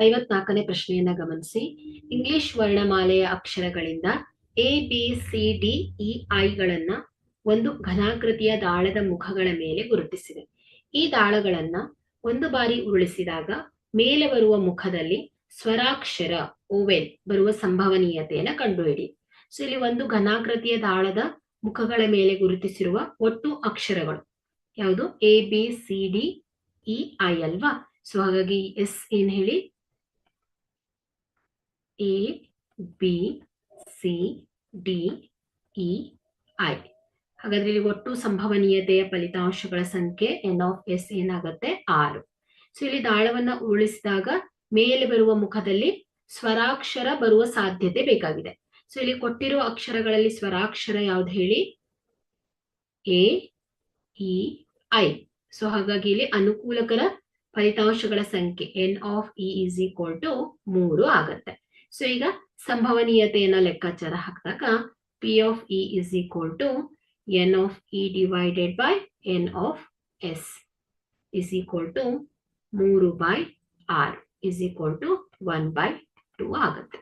ಐವತ್ನಾಲ್ಕನೇ ಪ್ರಶ್ನೆಯನ್ನ ಗಮನಿಸಿ. ಇಂಗ್ಲಿಷ್ ವರ್ಣಮಾಲೆಯ ಅಕ್ಷರಗಳಿಂದ A B C D E ಐಗಳನ್ನ ಒಂದು ಘನಾಕೃತಿಯ ದಾಳದ ಮುಖಗಳ ಮೇಲೆ ಗುರುತಿಸಿದೆ. ಈ ದಾಳಗಳನ್ನ ಒಂದು ಬಾರಿ ಉರುಳಿಸಿದಾಗ ಮೇಲೆ ಬರುವ ಮುಖದಲ್ಲಿ ಸ್ವರಾಕ್ಷರ ಓವೆಲ್ ಬರುವ ಸಂಭವನೀಯತೆಯನ್ನ ಕಂಡುಹಿಡಿ. ಸೊ ಇಲ್ಲಿ ಒಂದು ಘನಾಕೃತಿಯ ದಾಳದ ಮುಖಗಳ ಮೇಲೆ ಗುರುತಿಸಿರುವ ಒಟ್ಟು ಅಕ್ಷರಗಳು. ಯಾವುದು? A B C D E I ಅಲ್ವಾ? ಸೊ ಹಾಗಾಗಿ ಎಸ್ ಏನ್ ಹೇಳಿ? A B C D E I ಹಾಗಾದ್ರೆ ಇಲ್ಲಿ ಒಟ್ಟು ಸಂಭವನೀಯತೆಯ ಫಲಿತಾಂಶಗಳ ಸಂಖ್ಯೆ ಎನ್ ಆಫ್ ಎಸ್ ಏನಾಗುತ್ತೆ? ಆರು. ಸೊ ಇಲ್ಲಿ ದಾಳವನ್ನ ಉರುಳಿಸಿದಾಗ ಮೇಲೆ ಬರುವ ಮುಖದಲ್ಲಿ ಸ್ವರಾಕ್ಷರ ಬರುವ ಸಾಧ್ಯತೆ ಬೇಕಾಗಿದೆ. ಸೊ ಇಲ್ಲಿ ಕೊಟ್ಟಿರುವ ಅಕ್ಷರಗಳಲ್ಲಿ ಸ್ವರಾಕ್ಷರ ಯಾವ್ದು ಹೇಳಿ? ಎ ಇ ಐ ಸೊ ಹಾಗಾಗಿ ಇಲ್ಲಿ ಅನುಕೂಲಕರ ಫಲಿತಾಂಶಗಳ ಸಂಖ್ಯೆ N of E is equal to ಮೂರು ಆಗತ್ತೆ. ಸೊ ಈಗ ಸಂಭವನೀಯತೆಯನ್ನ ಲೆಕ್ಕಾಚಾರ ಹಾಕಿದಾಗ P of E is equal to N of E divided by N of S is equal to ಮೂರು by R is equal to one by two ಆಗುತ್ತೆ.